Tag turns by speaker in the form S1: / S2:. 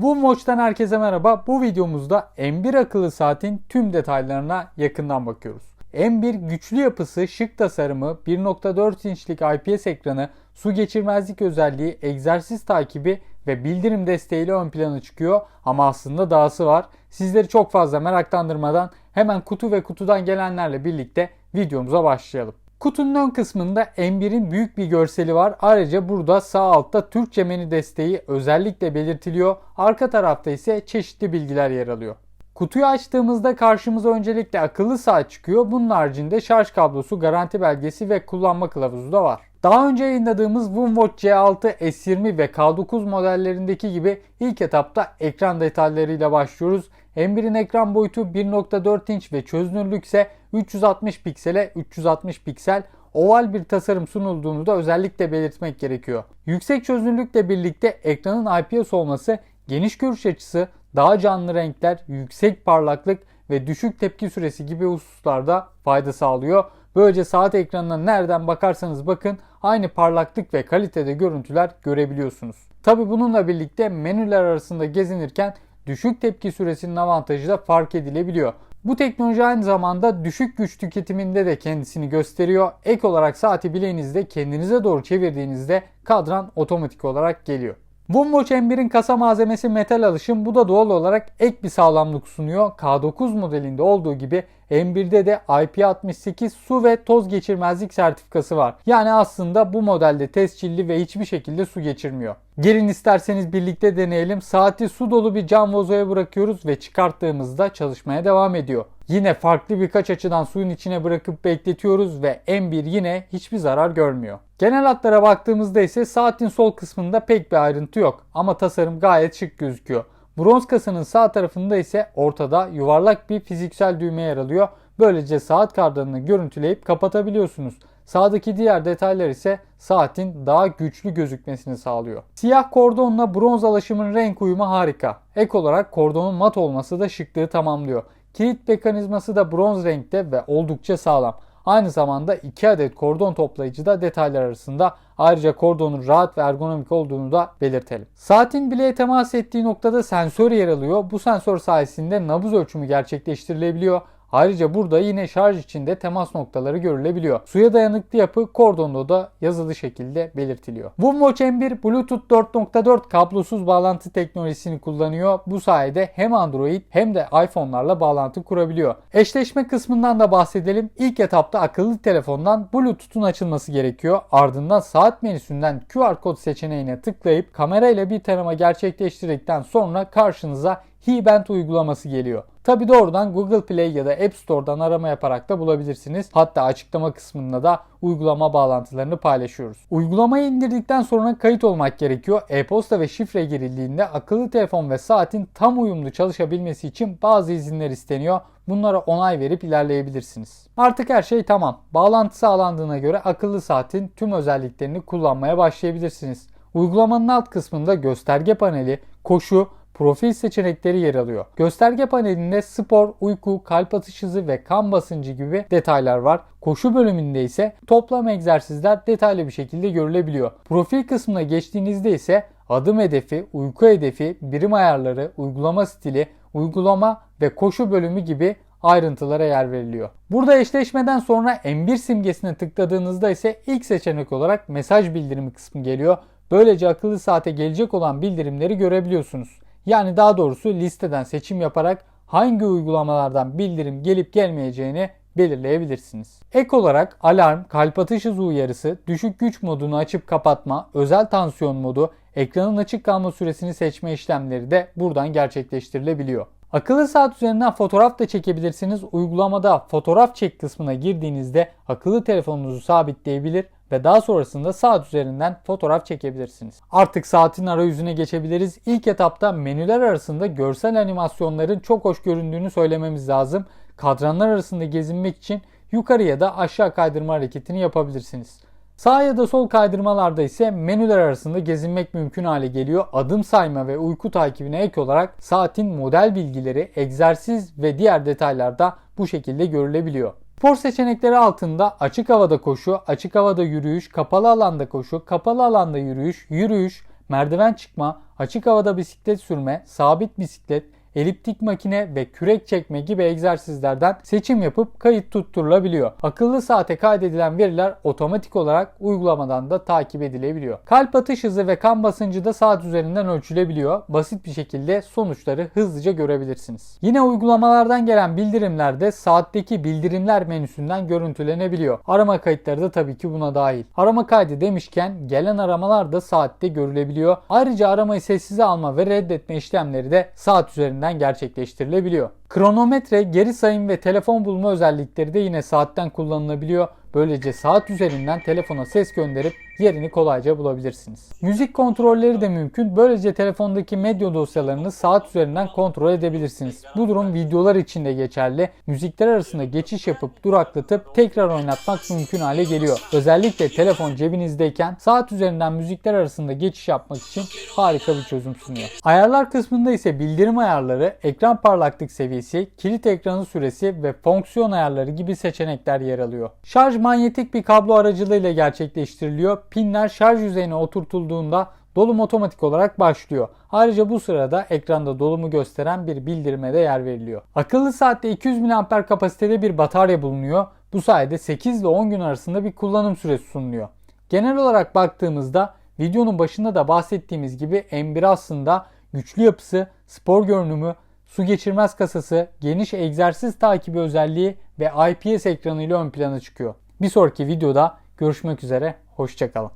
S1: Moonwatch'tan herkese merhaba. Bu videomuzda M1 akıllı saatin tüm detaylarına yakından bakıyoruz. M1 güçlü yapısı, şık tasarımı, 1.4 inçlik IPS ekranı, su geçirmezlik özelliği, egzersiz takibi ve bildirim desteğiyle ön plana çıkıyor ama aslında dahası var. Sizleri çok fazla meraktandırmadan hemen kutu ve kutudan gelenlerle birlikte videomuza başlayalım. Kutunun ön kısmında M1'in büyük bir görseli var. Ayrıca burada sağ altta Türkçe menü desteği özellikle belirtiliyor. Arka tarafta ise çeşitli bilgiler yer alıyor. Kutuyu açtığımızda karşımıza öncelikle akıllı saat çıkıyor. Bunun haricinde şarj kablosu, garanti belgesi ve kullanma kılavuzu da var. Daha önce yayınladığımız Woonwatch C6, S20 ve K9 modellerindeki gibi ilk etapta ekran detaylarıyla başlıyoruz. M1'in ekran boyutu 1.4 inç ve çözünürlük ise 360 piksele 360 piksel oval bir tasarım sunulduğunu da özellikle belirtmek gerekiyor. Yüksek çözünürlükle birlikte ekranın IPS olması geniş görüş açısı, daha canlı renkler, yüksek parlaklık ve düşük tepki süresi gibi hususlarda fayda sağlıyor. Böylece saat ekranına nereden bakarsanız bakın aynı parlaklık ve kalitede görüntüler görebiliyorsunuz. Tabi bununla birlikte menüler arasında gezinirken düşük tepki süresinin avantajı da fark edilebiliyor. Bu teknoloji aynı zamanda düşük güç tüketiminde de kendisini gösteriyor. Ek olarak saati bileğinizde kendinize doğru çevirdiğinizde kadran otomatik olarak geliyor. Woonwatch M1'in kasa malzemesi metal alışım. Bu da doğal olarak ek bir sağlamlık sunuyor. K9 modelinde olduğu gibi M1'de de IP68 su ve toz geçirmezlik sertifikası var. Yani aslında bu modelde tescilli ve hiçbir şekilde su geçirmiyor. Gelin isterseniz birlikte deneyelim. Saati su dolu bir cam vazoya bırakıyoruz ve çıkarttığımızda çalışmaya devam ediyor. Yine farklı birkaç açıdan suyun içine bırakıp bekletiyoruz ve M1 yine hiçbir zarar görmüyor. Genel hatlara baktığımızda ise saatin sol kısmında pek bir ayrıntı yok ama tasarım gayet şık gözüküyor. Bronz kasanın sağ tarafında ise ortada yuvarlak bir fiziksel düğme yer alıyor. Böylece saat kardanını görüntüleyip kapatabiliyorsunuz. Sağdaki diğer detaylar ise saatin daha güçlü gözükmesini sağlıyor. Siyah kordonla bronz alaşımın renk uyumu harika. Ek olarak kordonun mat olması da şıklığı tamamlıyor. Kilit mekanizması da bronz renkte ve oldukça sağlam. Aynı zamanda 2 adet kordon toplayıcı da detaylar arasında. Ayrıca kordonun rahat ve ergonomik olduğunu da belirtelim. Saatin bileğe temas ettiği noktada sensör yer alıyor. Bu sensör sayesinde nabız ölçümü gerçekleştirilebiliyor. Ayrıca burada yine şarj içinde temas noktaları görülebiliyor. Suya dayanıklı yapı kordonda da yazılı şekilde belirtiliyor. Woomwatch M1 Bluetooth 4.4 kablosuz bağlantı teknolojisini kullanıyor. Bu sayede hem Android hem de iPhone'larla bağlantı kurabiliyor. Eşleşme kısmından da bahsedelim. İlk etapta akıllı telefondan Bluetooth'un açılması gerekiyor. Ardından saat menüsünden QR kod seçeneğine tıklayıp kamerayla bir tarama gerçekleştirdikten sonra karşınıza HeBand uygulaması geliyor. Tabi doğrudan Google Play ya da App Store'dan arama yaparak da bulabilirsiniz. Hatta açıklama kısmında da uygulama bağlantılarını paylaşıyoruz. Uygulamayı indirdikten sonra kayıt olmak gerekiyor. E-posta ve şifre girildiğinde akıllı telefon ve saatin tam uyumlu çalışabilmesi için bazı izinler isteniyor. Bunlara onay verip ilerleyebilirsiniz. Artık her şey tamam. Bağlantı sağlandığına göre akıllı saatin tüm özelliklerini kullanmaya başlayabilirsiniz. Uygulamanın alt kısmında gösterge paneli, koşu, profil seçenekleri yer alıyor. Gösterge panelinde spor, uyku, kalp atış hızı ve kan basıncı gibi detaylar var. Koşu bölümünde ise toplam egzersizler detaylı bir şekilde görülebiliyor. Profil kısmına geçtiğinizde ise adım hedefi, uyku hedefi, birim ayarları, uygulama stili, uygulama ve koşu bölümü gibi ayrıntılara yer veriliyor. Burada eşleşmeden sonra M1 simgesine tıkladığınızda ise ilk seçenek olarak mesaj bildirimi kısmı geliyor. Böylece akıllı saate gelecek olan bildirimleri görebiliyorsunuz. Yani daha doğrusu listeden seçim yaparak hangi uygulamalardan bildirim gelip gelmeyeceğini belirleyebilirsiniz. Ek olarak alarm, kalp atış hızı uyarısı, düşük güç modunu açıp kapatma, özel tansiyon modu, ekranın açık kalma süresini seçme işlemleri de buradan gerçekleştirilebiliyor. Akıllı saat üzerinden fotoğraf da çekebilirsiniz. Uygulamada fotoğraf çek kısmına girdiğinizde akıllı telefonunuzu sabitleyebilir ve daha sonrasında saat üzerinden fotoğraf çekebilirsiniz. Artık saatin arayüzüne geçebiliriz. İlk etapta menüler arasında görsel animasyonların çok hoş göründüğünü söylememiz lazım. Kadranlar arasında gezinmek için yukarı ya da aşağı kaydırma hareketini yapabilirsiniz. Sağ ya da sol kaydırmalarda ise menüler arasında gezinmek mümkün hale geliyor. Adım sayma ve uyku takibine ek olarak saatin model bilgileri, egzersiz ve diğer detaylar da bu şekilde görülebiliyor. Spor seçenekleri altında açık havada koşu, açık havada yürüyüş, kapalı alanda koşu, kapalı alanda yürüyüş, yürüyüş, merdiven çıkma, açık havada bisiklet sürme, sabit bisiklet, eliptik makine ve kürek çekme gibi egzersizlerden seçim yapıp kayıt tutturulabiliyor. Akıllı saate kaydedilen veriler otomatik olarak uygulamadan da takip edilebiliyor. Kalp atış hızı ve kan basıncı da saat üzerinden ölçülebiliyor. Basit bir şekilde sonuçları hızlıca görebilirsiniz. Yine uygulamalardan gelen bildirimler de saatteki bildirimler menüsünden görüntülenebiliyor. Arama kayıtları da tabii ki buna dahil. Arama kaydı demişken gelen aramalar da saatte görülebiliyor. Ayrıca aramayı sessize alma ve reddetme işlemleri de saat üzerinden gerçekleştirilebiliyor. Kronometre, geri sayım ve telefon bulma özellikleri de yine saatten kullanılabiliyor. Böylece saat üzerinden telefona ses gönderip yerini kolayca bulabilirsiniz. Müzik kontrolleri de mümkün. Böylece telefondaki medya dosyalarını saat üzerinden kontrol edebilirsiniz. Bu durum videolar için de geçerli. Müzikler arasında geçiş yapıp duraklatıp tekrar oynatmak mümkün hale geliyor. Özellikle telefon cebinizdeyken saat üzerinden müzikler arasında geçiş yapmak için harika bir çözüm sunuyor. Ayarlar kısmında ise bildirim ayarları, ekran parlaklık seviyesi, kilit ekranı süresi ve fonksiyon ayarları gibi seçenekler yer alıyor. Şarj manyetik bir kablo aracılığıyla gerçekleştiriliyor. Pinler şarj yüzeyine oturtulduğunda dolum otomatik olarak başlıyor. Ayrıca bu sırada ekranda dolumu gösteren bir bildirime de yer veriliyor. Akıllı saatte 200 mAh kapasitede bir batarya bulunuyor. Bu sayede 8 ile 10 gün arasında bir kullanım süresi sunuluyor. Genel olarak baktığımızda videonun başında da bahsettiğimiz gibi M1 aslında güçlü yapısı, spor görünümü, su geçirmez kasası, geniş egzersiz takibi özelliği ve IPS ekranıyla ön plana çıkıyor. Bir sonraki videoda görüşmek üzere, hoşçakalın.